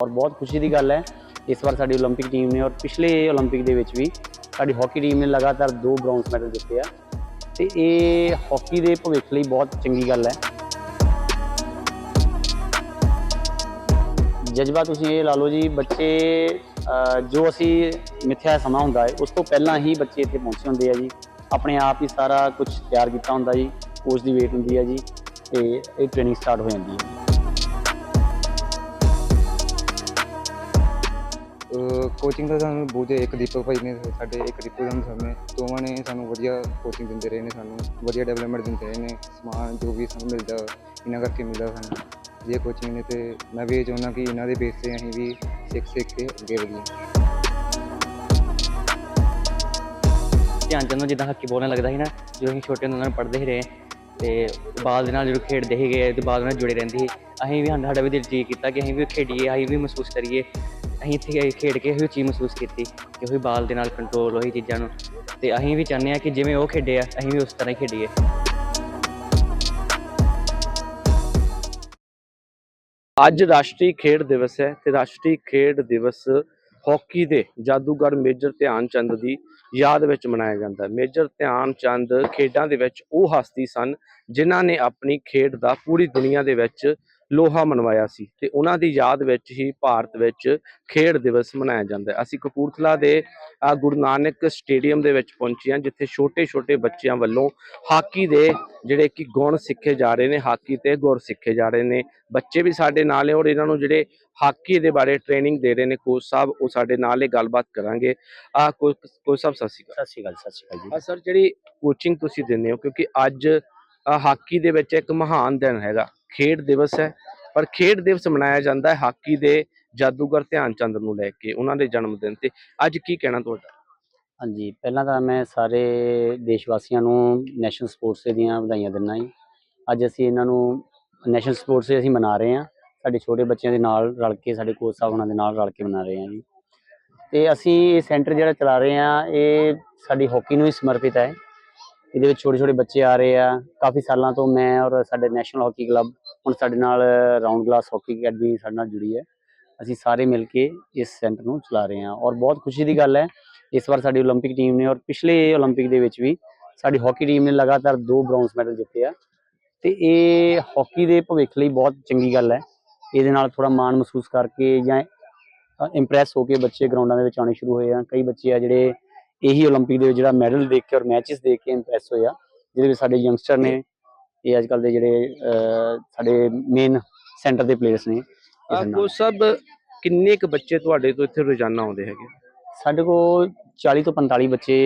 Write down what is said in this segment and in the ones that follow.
ਔਰ ਬਹੁਤ ਖੁਸ਼ੀ ਦੀ ਗੱਲ ਹੈ ਇਸ ਵਾਰ ਸਾਡੀ 올림픽 ਟੀਮ ਨੇ ਔਰ ਪਿਛਲੇ 올림픽 ਦੇ ਵਿੱਚ ਵੀ ਸਾਡੀ ਹਾਕੀ ਟੀਮ ਨੇ ਲਗਾਤਾਰ ਦੋ ਬ੍ਰੌਂਜ਼ ਮੈਡਲ ਜਿੱਤੇ ਆ ਤੇ ਇਹ ਹਾਕੀ ਦੇ ਭਵਿੱਖ ਲਈ ਬਹੁਤ ਚੰਗੀ ਗੱਲ ਹੈ ਜਜ਼ਬਾ ਤੁਸੀਂ ਇਹ ਲਾ ਲਓ ਜੀ ਬੱਚੇ ਅਹ, ਜੋ ਅਸੀਂ ਮਿੱਥਿਆ ਸਮਾਂ ਹੁੰਦਾ ਹੈ ਉਸ ਤੋਂ ਪਹਿਲਾਂ ਹੀ ਬੱਚੇ ਇੱਥੇ ਪਹੁੰਚੇ ਹੁੰਦੇ ਆ ਜੀ ਆਪਣੇ ਆਪ ਹੀ ਸਾਰਾ ਕੁਝ ਤਿਆਰ ਕੀਤਾ ਹੁੰਦਾ ਜੀ ਕੋਚ ਦੀ ਵੇਟ ਹੁੰਦੀ ਹੈ ਜੀ ਤੇ ਇਹ ਟ੍ਰੇਨਿੰਗ ਸਟਾਰਟ ਹੋ ਜਾਂਦੀ ਹੈ ਕੋਚਿੰਗ ਦਾ ਸਾਨੂੰ ਬਹੁਤ ਇੱਕ ਦੀਪਕ ਭਾਈ ਨੇ ਸਾਡੇ ਇੱਕ ਦੀਪਕ ਦਾ ਸਮੇਂ ਦੋਵਾਂ ਨੇ ਸਾਨੂੰ ਵਧੀਆ ਕੋਚਿੰਗ ਦਿੰਦੇ ਰਹੇ ਨੇ ਸਾਨੂੰ, ਵਧੀਆ ਡਿਵੈਲਪਮੈਂਟ ਦਿੰਦੇ ਰਹੇ ਨੇ, ਸਮਾਨ ਜੋ ਵੀ ਸਾਨੂੰ ਮਿਲਦਾ, ਇਹਨਾਂ ਕਰਕੇ ਮਿਲਦਾ ਸਾਨੂੰ, ਵਧੀਆ ਕੋਚਿੰਗ ਨੇ ਤੇ ਮੈਂ ਵੀ ਇਹ ਚਾਹੁੰਦਾ ਕਿ ਇਹਨਾਂ ਦੇ ਬੇਸ ਤੇ ਅਸੀਂ ਵੀ ਸਿੱਖ ਸਿੱਖ ਕੇ ਅੱਗੇ ਵਧੀਏ। ਧਿਆਨ ਚੰਦ ਨੂੰ ਜਿੱਦਾਂ ਹਾਕੀ ਬੋਲਣ ਲੱਗਦਾ ਸੀ ਨਾ, ਜਦੋਂ ਅਸੀਂ ਛੋਟੇ ਹੁੰਦੇ ਨਾਲ ਪੜ੍ਹਦੇ ਹੀ ਰਹੇ, ਤੇ ਬਾਲ ਦੇ ਨਾਲ ਜਦੋਂ ਖੇਡਦੇ ਸੀਗੇ, ਤੇ ਬਾਲ ਨਾਲ ਜੁੜੇ ਰਹਿੰਦੇ ਸੀ, ਅਸੀਂ ਵੀ ਸਾਡਾ ਸਾਡਾ ਵੀ ਦਿਲ ਜੀ ਕੀਤਾ ਕਿ ਅਸੀਂ ਵੀ ਖੇਡੀਏ, ਅਸੀਂ ਵੀ ਮਹਿਸੂਸ ਕਰੀਏ ਅਸੀਂ ਇੱਥੇ ਖੇਡ ਕੇ ਇਹ ਚੀਜ਼ ਮਹਿਸੂਸ ਕੀਤੀ ਕਿ ਉਹੀ ਬਾਲ ਦੇ ਨਾਲ ਕੰਟਰੋਲ ਉਹੀ ਚੀਜ਼ਾਂ ਨੂੰ। ਤੇ ਅਸੀਂ ਵੀ ਚਾਹੁੰਦੇ ਹਾਂ ਕਿ ਜਿਵੇਂ ਉਹ ਖੇਡੇ ਆ, ਅਸੀਂ ਵੀ ਉਸ ਤਰ੍ਹਾਂ ਹੀ ਖੇਡੀਏ। ਅੱਜ ਰਾਸ਼ਟਰੀ ਖੇਡ ਦਿਵਸ ਹੈ ਤੇ ਰਾਸ਼ਟਰੀ ਖੇਡ ਦਿਵਸ ਹਾਕੀ ਦੇ ਜਾਦੂਗਰ ਮੇਜਰ ਧਿਆਨ ਚੰਦ ਦੀ ਯਾਦ ਵਿੱਚ ਮਨਾਇਆ ਜਾਂਦਾ ਹੈ। ਮੇਜਰ ਧਿਆਨ ਚੰਦ ਖੇਡਾਂ ਦੇ ਵਿੱਚ ਉਹ ਹਸਤੀ ਸਨ ਜਿਨ੍ਹਾਂ ਨੇ ਆਪਣੀ ਖੇਡ ਦਾ ਪੂਰੀ ਦੁਨੀਆ ਦੇ ਵਿੱਚ ਲੋਹਾ ਮਨਵਾਇਆ ਸੀ ਤੇ ਉਹਨਾਂ ਦੀ ਯਾਦ ਵਿੱਚ ਹੀ ਭਾਰਤ ਵਿੱਚ ਖੇਡ ਦਿਵਸ ਮਨਾਇਆ ਜਾਂਦਾ ਹੈ। ਅਸੀਂ ਕਪੂਰਥਲਾ ਦੇ ਗੁਰੂ ਨਾਨਕ ਸਟੇਡੀਅਮ ਦੇ ਵਿੱਚ ਪਹੁੰਚੇ ਹਾਂ ਜਿੱਥੇ ਛੋਟੇ-ਛੋਟੇ ਬੱਚਿਆਂ ਵੱਲੋਂ ਹਾਕੀ ਦੇ ਜਿਹੜੇ ਕਿ ਗੁਣ ਸਿੱਖੇ ਜਾ ਰਹੇ ਨੇ ਹਾਕੀ ਤੇ ਗੁਰ ਸਿੱਖੇ ਜਾ ਰਹੇ ਨੇ। ਬੱਚੇ ਵੀ ਸਾਡੇ ਨਾਲ ਨੇ ਔਰ ਇਹਨਾਂ ਨੂੰ ਜਿਹੜੇ ਹਾਕੀ ਦੇ ਬਾਰੇ ਟ੍ਰੇਨਿੰਗ ਦੇ ਰਹੇ ਨੇ ਕੋਚ ਸਾਹਿਬ ਉਹ ਸਾਡੇ ਨਾਲ ਹੀ ਗੱਲਬਾਤ ਕਰਾਂਗੇ। ਆ ਕੋਚ ਸਾਹਿਬ ਸਤਿ ਸ਼੍ਰੀ ਅਕਾਲ। ਸਤਿ ਸ਼੍ਰੀ ਅਕਾਲ ਸਤਿ ਸ਼੍ਰੀ ਅਕਾਲ ਜੀ। ਆ ਸਰ ਜਿਹੜੀ ਕੋਚਿੰਗ ਤੁਸੀਂ ਦਿੰਦੇ ਹੋ ਕਿਉਂਕਿ ਅੱਜ ਹਾਕੀ ਦੇ ਵਿੱਚ ਇੱਕ ਮਹਾਨ ਦਿਨ ਹੈਗਾ। ਖੇਡ ਦਿਵਸ ਹੈ, ਪਰ ਖੇਡ ਦਿਵਸ ਮਨਾਇਆ ਜਾਂਦਾ ਹੈ ਹਾਕੀ ਦੇ ਜਾਦੂਗਰ ਧਿਆਨ ਚੰਦ ਨੂੰ ਲੈ ਕੇ, ਉਹਨਾਂ ਦੇ ਜਨਮ ਦਿਨ ਤੇ। ਅੱਜ ਕੀ ਕਹਿਣਾ ਤੁਹਾਡਾ? ਹਾਂਜੀ, ਪਹਿਲਾਂ ਤਾਂ ਮੈਂ ਸਾਰੇ ਦੇਸ਼ ਵਾਸੀਆਂ ਨੂੰ ਨੈਸ਼ਨਲ ਸਪੋਰਟਸ ਡੇ ਦੀਆਂ ਵਧਾਈਆਂ ਦਿੰਦਾ ਜੀ। ਅੱਜ ਅਸੀਂ ਇਹਨਾਂ ਨੂੰ ਨੈਸ਼ਨਲ ਸਪੋਰਟਸ ਡੇ ਅਸੀਂ ਮਨਾ ਰਹੇ ਹਾਂ। ਸਾਡੇ ਛੋਟੇ ਬੱਚਿਆਂ ਦੇ ਨਾਲ ਰਲ ਕੇ, ਸਾਡੇ ਕੋਚ ਸਾਹਿਬ ਉਹਨਾਂ ਦੇ ਨਾਲ ਰਲ ਕੇ ਮਨਾ ਰਹੇ ਹਾਂ ਜੀ। ਤੇ ਅਸੀਂ ਇਹ ਸੈਂਟਰ ਜਿਹੜਾ ਚਲਾ ਰਹੇ ਹਾਂ, ਇਹ ਸਾਡੀ ਹਾਕੀ ਨੂੰ ਹੀ ਸਮਰਪਿਤ ਹੈ। ਇਹਦੇ ਵਿੱਚ ਛੋਟੇ ਛੋਟੇ ਬੱਚੇ ਆ ਰਹੇ ਆ ਕਾਫੀ ਸਾਲਾਂ ਤੋਂ ਮੈਂ ਔਰ ਸਾਡੇ ਨੈਸ਼ਨਲ ਹਾਕੀ ਕਲੱਬ ਹੁਣ ਸਾਡੇ ਨਾਲ ਰਾਉਂਡ ਗਲਾਸ ਹਾਕੀ ਅਕੈਡਮੀ ਸਾਡੇ ਨਾਲ ਜੁੜੀ ਹੈ ਅਸੀਂ ਸਾਰੇ ਮਿਲ ਕੇ ਇਸ ਸੈਂਟਰ ਨੂੰ ਚਲਾ ਰਹੇ ਹਾਂ ਔਰ ਬਹੁਤ ਖੁਸ਼ੀ ਦੀ ਗੱਲ ਹੈ ਇਸ ਵਾਰ ਸਾਡੀ 올림픽 ਟੀਮ ਨੇ ਔਰ ਪਿਛਲੇ 올림픽 ਦੇ ਵਿੱਚ ਵੀ ਸਾਡੀ ਹਾਕੀ ਟੀਮ ਨੇ ਲਗਾਤਾਰ ਦੋ ਬ੍ਰੌਂਜ਼ ਮੈਡਲ ਜਿੱਤੇ ਆ ਤੇ ਇਹ ਹਾਕੀ ਦੇ ਭਵਿੱਖ ਲਈ ਬਹੁਤ ਚੰਗੀ ਗੱਲ ਹੈ ਇਹਦੇ ਨਾਲ ਥੋੜਾ ਮਾਣ ਮਹਿਸੂਸ ਕਰਕੇ ਜਾਂ ਇੰਪ੍ਰੈਸ ਹੋ ਕੇ ਬੱਚੇ ਗਰਾਊਂਡਾਂ ਦੇ ਵਿੱਚ ਆਉਣੇ ਸ਼ੁਰੂ ਹੋਏ ਆ ਕਈ ਬੱਚੇ ਆ ਜਿਹੜੇ ਇਹੀ 올림픽 ਦੇ ਜਿਹੜਾ ਮੈਡਲ ਦੇਖ ਕੇ ਔਰ ਮੈਚਸ ਦੇਖ ਕੇ ਇੰਪ੍ਰੈਸ ਹੋਇਆ ਜਿਹਦੇ ਵਿੱਚ ਸਾਡੇ ਯੰਗਸਟਰ ਨੇ ਇਹ ਅੱਜ ਕੱਲ ਦੇ ਜਿਹੜੇ ਸਾਡੇ ਮੇਨ ਸੈਂਟਰ ਦੇ ਪਲੇਅਰਸ ਨੇ ਕੋਚ ਸਭ ਕਿੰਨੇ ਕੁ ਬੱਚੇ ਤੁਹਾਡੇ ਤੋਂ ਇੱਥੇ ਰੋਜ਼ਾਨਾ ਆਉਂਦੇ ਹੈਗੇ? ਸਾਡੇ ਕੋਲ 40 ਤੋਂ 45 ਬੱਚੇ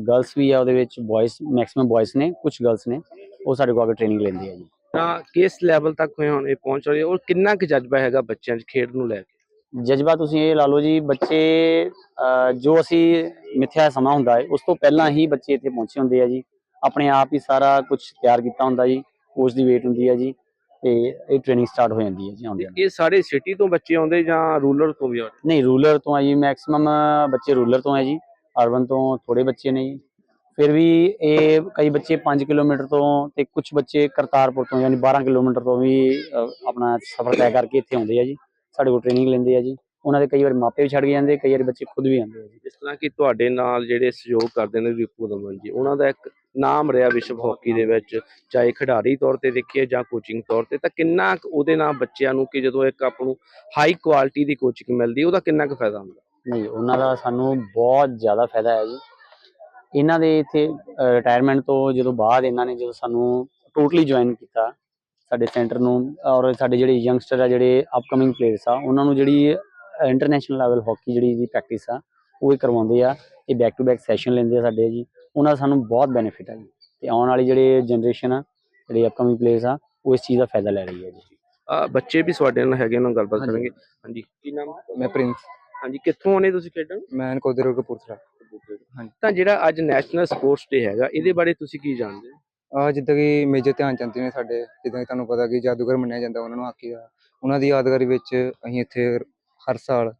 ਗਰਲਸ ਵੀ ਆ ਉਹਦੇ ਵਿੱਚ ਬॉयਜ਼ ਮੈਕਸਿਮਮ ਬॉयਜ਼ ਨੇ ਕੁਝ ਗਰਲਸ ਨੇ ਉਹ ਸਾਡੇ ਕੋਲ ਆ ਕੇ ਟ੍ਰੇਨਿੰਗ ਲੈਂਦੇ ਆ ਜੀ। ਤਾਂ ਕਿਸ ਲੈਵਲ ਤੱਕ ਹੋਏ ਹੁਣ ਇਹ ਪਹੁੰਚ ਰਹੀ? ਔਰ ਕਿੰਨਾ ਕੁ ਜਜ਼ਬਾ ਹੈਗਾ ਬੱਚਿਆਂ 'ਚ ਖੇਡ ਨੂੰ ਲੈ ਕੇ? ਜਜ਼ਬਾ ਤੁਸੀਂ ਇਹ ਲਾ ਲਓ ਜੀ ਬੱਚੇ ਜੋ ਅਸੀਂ ਮਿੱਥਿਆ ਸਮਾਂ ਹੁੰਦਾ ਹੈ ਉਸ ਤੋਂ ਪਹਿਲਾਂ ਹੀ ਬੱਚੇ ਇੱਥੇ ਪਹੁੰਚੇ ਹੁੰਦੇ ਆ ਜੀ। ਆਪਣੇ ਆਪ ਹੀ ਸਾਰਾ ਕੁਝ ਤਿਆਰ ਕੀਤਾ ਹੁੰਦਾ ਜੀ ਕੋਚ ਦੀ ਵੇਟ ਹੁੰਦੀ ਹੈ ਜੀ ਤੇ ਇਹ ਟ੍ਰੇਨਿੰਗ ਸਟਾਰਟ ਹੋ ਜਾਂਦੀ ਹੈ ਜੀ ਆਉਂਦੇ ਇਹ ਸਾਰੇ ਸਿਟੀ ਤੋਂ ਬੱਚੇ ਆਉਂਦੇ ਜਾਂ ਰੂਰਲ ਤੋਂ ਵੀ ਆਉਂਦੇ? ਨਹੀਂ ਰੂਲਰ ਤੋਂ ਆ ਜੀ ਮੈਕਸਿਮਮ ਬੱਚੇ ਰੂਲਰ ਤੋਂ ਹੈ ਜੀ ਅਰਬਨ ਤੋਂ ਥੋੜੇ ਬੱਚੇ ਨੇ ਜੀ। ਫਿਰ ਵੀ ਇਹ ਕਈ ਬੱਚੇ 5 ਕਿਲੋਮੀਟਰ ਤੋਂ ਤੇ ਕੁਝ ਬੱਚੇ ਕਰਤਾਰਪੁਰ ਤੋਂ ਯਾਨੀ 12 ਕਿਲੋਮੀਟਰ ਤੋਂ ਵੀ ਆਪਣਾ ਸਫ਼ਰ ਤੈਅ ਕਰਕੇ ਇੱਥੇ ਆਉਂਦੇ ਆ ਜੀ। ਸਾਡੇ ਕੋਲ ਟ੍ਰੇਨਿੰਗ ਲੈਂਦੇ ਆ ਜੀ। ਉਹਨਾਂ ਦੇ ਕਈ ਵਾਰ ਮਾਪੇ ਵੀ ਛੱਡ ਕੇ ਜਾਂਦੇ ਕਈ ਵਾਰ ਬੱਚੇ ਖੁਦ ਵੀ ਆਉਂਦੇ ਆ ਜੀ। ਜਿਸ ਤਰ੍ਹਾਂ ਕਿ ਤੁਹਾਡੇ ਨਾਲ ਜਿਹੜੇ ਸਹਿਯੋਗ ਕਰਦੇ ਨੇ ਰਿਪੂ ਦਮਨ ਜੀ ਉਹਨਾਂ ਦਾ ਇੱਕ ਨਾਮ ਰਿਹਾ ਵਿਸ਼ਵ ਹਾਕੀ ਦੇ ਵਿੱਚ ਚਾਹੇ ਖਿਡਾਰੀ ਤੌਰ ਤੇ ਦੇਖੀਏ ਜਾਂ ਕੋਚਿੰਗ ਤੌਰ ਤੇ ਤਾਂ ਕਿੰਨਾ ਉਹਦੇ ਨਾਲ ਬੱਚਿਆਂ ਨੂੰ ਕਿ ਜਦੋਂ ਇੱਕ ਆਪ ਨੂੰ ਹਾਈ ਕੁਆਲਿਟੀ ਦੀ ਕੋਚਿੰਗ ਮਿਲਦੀ ਉਹਦਾ ਕਿੰਨਾ ਕੁ ਫਾਇਦਾ ਹੁੰਦਾ? ਨਹੀਂ ਉਹਨਾਂ ਦਾ ਸਾਨੂੰ ਬਹੁਤ ਜ਼ਿਆਦਾ ਫਾਇਦਾ ਹੈ ਜੀ। ਇਹਨਾਂ ਦੇ ਇੱਥੇ ਰਿਟਾਇਰਮੈਂਟ ਤੋਂ ਜਦੋਂ ਬਾਅਦ ਇਹਨਾਂ ਨੇ ਜਦੋਂ ਸਾਨੂੰ ਟੋਟਲੀ ਜੁਆਇਨ ਕੀਤਾ ਸਾਡੇ ਸੈਂਟਰ ਨੂੰ ਔਰ ਸਾਡੇ ਜਿਹੜੇ ਯੰਗਸਟਰ ਆ ਜਿਹੜੇ ਅਪਕਮਿੰਗ ਪਲੇਅਰਸ ਆ ਉਹਨਾਂ ਨੂੰ ਜਿਹੜੀ ਇੰਟਰਨੈਸ਼ਨਲ ਲੈਵਲ ਹਾਕੀ ਜਿਹੜੀ ਦੀ ਪ੍ਰੈਕਟਿਸ ਆ ਉਹ ਇਹ ਕਰਵਾਉਂਦੇ ਆ ਇਹ ਬੈਕ ਟੂ ਬੈਕ ਸੈਸ਼ਨ ਲੈਂਦੇ ਆ ਸਾਡੇ ਜੀ। ਉਹਨਾਂ ਦਾ ਸਾਨੂੰ ਬਹੁਤ ਬੈਨੀਫਿਟ ਆ ਜੀ। ਤੇ ਆਉਣ ਵਾਲੀ ਜਿਹੜੇ ਜਨਰੇਸ਼ਨ ਆ ਜਿਹੜੇ ਅਪਕਮਿੰਗ ਪਲੇਅਰਸ ਆ ਉਹ ਇਸ ਚੀਜ਼ ਦਾ ਫਾਇਦਾ ਲੈ ਰਹੀ ਹੈ ਜੀ। ਆ ਬੱਚੇ ਵੀ ਤੁਹਾਡੇ ਨਾਲ ਹੈਗੇ ਉਹਨਾਂ ਨਾਲ ਗੱਲਬਾਤ। ਕਰਾਂਗੇ। ਹਾਂਜੀ ਕੀ ਨਾਮ? ਮੈਂ ਪ੍ਰਿੰਸ। ਹਾਂਜੀ ਕਿੱਥੋਂ ਆਉਣੇ ਤੁਸੀਂ ਖੇਡਣ? ਮੈਂ ਨਕੋਦਰ ਕਪੂਰਥਲਾ। ਹਾਂਜੀ। ਤਾਂ ਜਿਹੜਾ ਅੱਜ ਨੈਸ਼ਨਲ ਸਪੋਰਟਸ ਡੇ ਹੈਗਾ ਇਹਦੇ ਬਾਰੇ ਤੁਸੀਂ ਕੀ ਜਾਣਦੇ ਹੋ? ਆ ਜਿੱਦਾਂ ਕਿ ਮੇਜਰ ਧਿਆਨ ਚੰਦ ਜੀ ਨੇ ਸਾਡੇ ਜਿੱਦਾਂ ਕਿ ਤੁਹਾਨੂੰ ਪਤਾ ਕਿ ਜਾਦੂਗਰ ਮੰਨਿਆ ਜਾਂਦਾ ਉਹਨਾਂ ਨੂੰ ਹਾਕੀ ਦਾ ਉਹਨਾਂ ਦੀ ਯਾਦਗਾਰੀ ਵਿੱਚ ਅਸੀਂ ਇੱਥੇ ਹਰ ਸਾਲ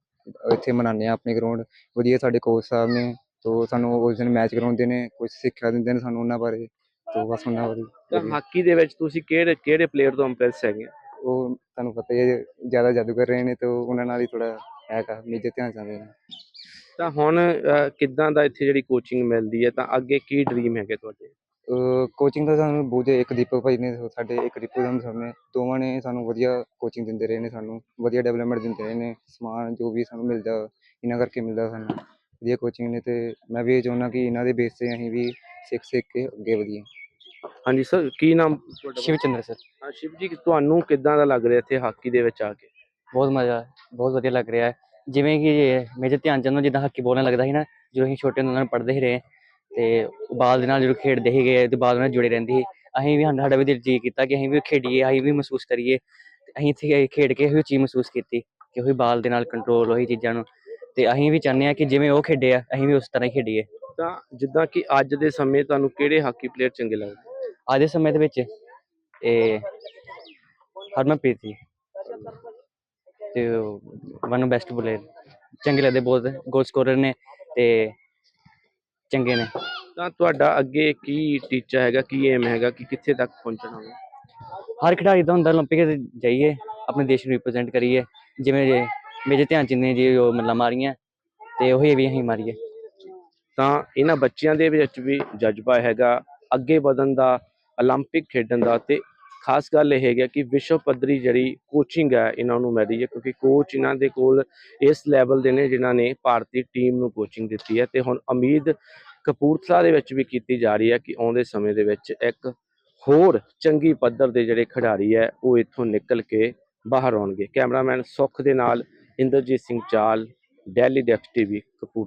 ਇੱਥੇ ਮਨਾਉਂਦੇ ਹਾਂ ਆਪਣੀ ਗਰਾਊਂਡ ਵਧੀਆ ਸਾਡੇ ਕੋਚ ਸਾਹਿਬ ਨੇ ਤੋਂ ਸਾਨੂੰ ਉਸ ਦਿਨ ਮੈਚ ਕਰਾਉਂਦੇ ਨੇ ਕੁਝ ਸਿੱਖਿਆ ਦਿੰਦੇ ਨੇ ਸਾਨੂੰ ਉਹਨਾਂ ਬਾਰੇ ਤੋਂ ਬਸ ਉਹਨਾਂ ਬਾਰੇ। ਹਾਕੀ ਦੇ ਵਿੱਚ ਤੁਸੀਂ ਕਿਹੜੇ ਕਿਹੜੇ ਪਲੇਅਰ ਤੋਂ ਇੰਪ੍ਰੈਸ ਹੈਗੇ ਆ? ਉਹ ਤੁਹਾਨੂੰ ਪਤਾ ਹੀ ਹੈ ਜ਼ਿਆਦਾ ਜਾਦੂਗਰ ਰਹੇ ਨੇ ਤੇ ਉਹਨਾਂ ਨਾਲ ਹੀ ਥੋੜਾ ਹੈਗਾ ਮੇਜਰ ਧਿਆਨ ਚੰਦ ਦੇ ਨਾਲ ਤਾਂ ਹੁਣ ਕਿੱਦਾਂ ਦਾ ਇੱਥੇ ਜਿਹੜੀ ਕੋਚਿੰਗ ਮਿਲਦੀ ਹੈ ਤਾਂ ਅੱਗੇ ਕੀ ਡ੍ਰੀਮ ਹੈਗੇ ਤੁਹਾਡੇ ਕੋਚਿੰਗ ਦਾ ਸਾਨੂੰ ਬਹੁਤ ਇੱਕ ਦੀਪਕ ਭਾਈ ਨੇ ਸਾਡੇ ਇੱਕ ਰਿਪੂ ਦਾ ਸਾਹਮਣੇ ਦੋਵਾਂ ਨੇ ਸਾਨੂੰ ਵਧੀਆ ਕੋਚਿੰਗ ਦਿੰਦੇ ਰਹੇ ਨੇ ਸਾਨੂੰ ਵਧੀਆ ਡਿਵੈਲਪਮੈਂਟ ਦਿੰਦੇ ਰਹੇ ਨੇ ਸਮਾਨ ਜੋ ਵੀ ਸਾਨੂੰ ਮਿਲਦਾ ਇਹਨਾਂ ਕਰਕੇ ਮਿਲਦਾ ਸਾਨੂੰ ਵਧੀਆ ਕੋਚਿੰਗ ਨੇ ਤੇ ਮੈਂ ਵੀ ਇਹ ਚਾਹੁੰਦਾ ਕਿ ਇਹਨਾਂ ਦੇ ਬੇਸ ਤੇ ਅਸੀਂ ਵੀ ਸਿੱਖ ਸਿੱਖ ਕੇ ਅੱਗੇ ਵਧੀਏ। ਹਾਂਜੀ ਸਰ ਕੀ ਨਾਮ ਤੁਹਾਡਾ? ਸ਼ਿਵ ਚੰਦਰ ਸਰ ਹਾਂ, ਸ਼ਿਵ ਜੀ ਤੁਹਾਨੂੰ ਕਿੱਦਾਂ ਦਾ ਲੱਗ ਰਿਹਾ ਇੱਥੇ ਹਾਕੀ ਦੇ ਵਿੱਚ ਆ ਕੇ? ਬਹੁਤ ਮਜ਼ਾ ਬਹੁਤ ਵਧੀਆ ਲੱਗ ਰਿਹਾ ਹੈ। ਜਿਵੇਂ ਕਿ ਮੇਜਰ ਧਿਆਨ ਚੰਦ ਨੂੰ ਜਿੱਦਾਂ ਹਾਕੀ ਬੋਲਣ ਲੱਗਦਾ ਸੀ ਨਾ ਜਦੋਂ ਅਸੀਂ ਛੋਟੇ ਹੁੰਦੇ ਉਹਨਾਂ ਨੂੰ ਪੜ੍ਹਦੇ ਹੀ ਰਹੇ ਤੇ ਬਾਲ ਦੇ ਨਾਲ ਜਦੋਂ ਖੇਡਦੇ ਗਏ ਤੇ ਬਾਲ ਨਾਲ ਜੁੜੇ ਰਹਿੰਦੇ ਸੀ ਅਸੀਂ ਵੀ ਸਾਡਾ ਵੀ ਦਿਲ ਜੀ ਕੀਤਾ ਕਿ ਅਸੀਂ ਵੀ ਖੇਡੀਏ ਅਸੀਂ ਵੀ ਮਹਿਸੂਸ ਕਰੀਏ। ਅਸੀਂ ਇੱਥੇ ਖੇਡ ਕੇ ਇਹੋ ਚੀਜ਼ ਮਹਿਸੂਸ ਕੀਤੀ ਕਿ ਉਹੀ ਬਾਲ ਦੇ ਨਾਲ ਕੰਟਰੋਲ ਉਹੀ ਚੀਜ਼ਾਂ ਨੂੰ। ਤੇ ਅਸੀਂ ਵੀ ਚਾਹੁੰਦੇ ਹਾਂ ਕਿ ਜਿਵੇਂ ਉਹ ਖੇਡੇ ਆ ਅਸੀਂ ਵੀ ਉਸ ਤਰ੍ਹਾਂ ਹੀ ਖੇਡੀਏ। ਤਾਂ ਜਿੱਦਾਂ ਕਿ ਅੱਜ ਦੇ ਸਮੇਂ ਤੁਹਾਨੂੰ ਕਿਹੜੇ ਹਾਕੀ ਪਲੇਅਰ ਚੰਗੇ ਲੱਗਦੇ? ਅੱਜ ਦੇ ਸਮੇਂ ਦੇ ਵਿੱਚ ਇਹ ਹਰਮਨਪ੍ਰੀਤ ਜੀ ਤੇ ਵਨ ਬੈਸਟ ਬੋਲਰ ਚੰਗੇ ਲੱਗਦੇ ਬਹੁਤ ਗੋਲ ਸਕੋਰਰ ਨੇ ਤੇ ਚੰਗੇ ਨੇ। ਤਾਂ ਤੁਹਾਡਾ ਅੱਗੇ ਕੀ ਟੀਚਾ ਹੈਗਾ ਕੀ ਏਮ ਹੈਗਾ ਕਿ ਕਿੱਥੇ ਤੱਕ ਪਹੁੰਚਣਾ ਹੈ ਹਰ ਖਿਡਾਰੀ ਦਾ ਹੁੰਦਾ 올림픽 ਤੇ ਜਾਈਏ ਆਪਣੇ ਦੇਸ਼ ਨੂੰ ਰਿਪਰੈਜ਼ੈਂਟ ਕਰੀਏ ਜਿਵੇਂ ਜੇ ਮੇਜਰ ਧਿਆਨ ਚੰਦ ਨੇ ਜੀ ਉਹ ਮੱਲਾਂ ਮਾਰੀਆਂ ਤੇ ਉਹੀ ਵੀ ਅਸੀਂ ਮਾਰੀਏ ਤਾਂ ਇਹਨਾਂ ਬੱਚਿਆਂ ਦੇ ਵਿੱਚ ਵੀ ਜਜ਼ਬਾ ਹੈਗਾ ਅੱਗੇ ਵਧਣ ਦਾ 올림픽 ਖੇਡਣ ਦਾ ਤੇ ਖਾਸ ਗੱਲ ਇਹ ਹੈਗਾ ਕਿ ਵਿਸ਼ਵ ਪੱਧਰੀ ਜਿਹੜੀ ਕੋਚਿੰਗ ਹੈ ਇਹਨਾਂ ਨੂੰ ਮਿਲ ਰਹੀ ਹੈ ਕਿਉਂਕਿ ਕੋਚ ਇਹਨਾਂ ਦੇ ਕੋਲ ਇਸ ਲੈਵਲ ਦੇ ਨੇ ਜਿਨ੍ਹਾਂ ਨੇ ਭਾਰਤੀ ਟੀਮ ਨੂੰ ਕੋਚਿੰਗ ਦਿੱਤੀ ਹੈ ਤੇ ਹੁਣ ਉਮੀਦ ਕਪੂਰਥਲਾ ਦੇ ਵਿੱਚ ਵੀ ਕੀਤੀ ਜਾ ਰਹੀ ਹੈ ਕਿ ਆਉਂਦੇ ਸਮੇਂ ਦੇ ਵਿੱਚ ਇੱਕ ਹੋਰ ਚੰਗੀ ਪੱਧਰ ਦੇ ਜਿਹੜੇ ਖਿਡਾਰੀ ਹੈ, ਉਹ ਇੱਥੋਂ ਨਿਕਲ ਕੇ ਬਾਹਰ ਆਉਣਗੇ। ਕੈਮਰਾਮੈਨ ਸੁੱਖ ਦੇ ਨਾਲ ਇੰਦਰਜੀਤ ਸਿੰਘ ਚਾਲ, ਡੈਲੀ ਡੈਕਸ ਟੀਵੀ ਕਪੂਰ